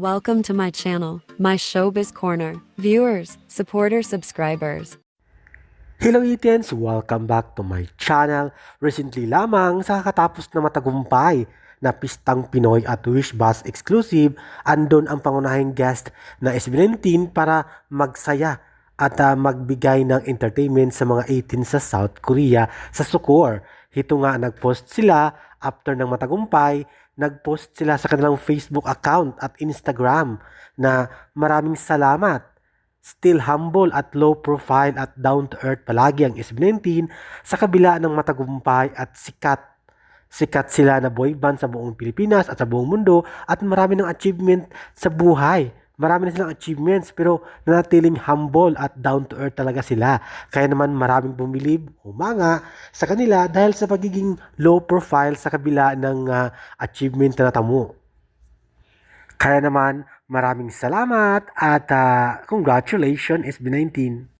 Welcome to my channel, my showbiz corner. Viewers, supporters, subscribers. Hello Ethans! Welcome back to my channel. Recently lamang sa kakatapos na matagumpay na Pistang Pinoy at Wish Bus exclusive, andon ang pangunahing guest na SB19 para magsaya at ah, magbigay ng entertainment sa mga 18 sa South Korea sa Sukor. Ito nga nagpost sila after ng matagumpay, nagpost sila sa kanilang Facebook account at Instagram na maraming salamat Still humble at low profile at down to earth palagi ang SB19 sa kabila ng matagumpay at sikat. Sikat sila na boy band sa buong Pilipinas at sa buong mundo at marami ng achievement sa buhay. Marami na silang achievements pero nanatiling humble at down to earth talaga sila. Kaya naman maraming bumilib, humanga sa kanila dahil sa pagiging low profile sa kabila ng ah, achievement na natamo. Kaya naman, maraming salamat at ah, congratulations SB19.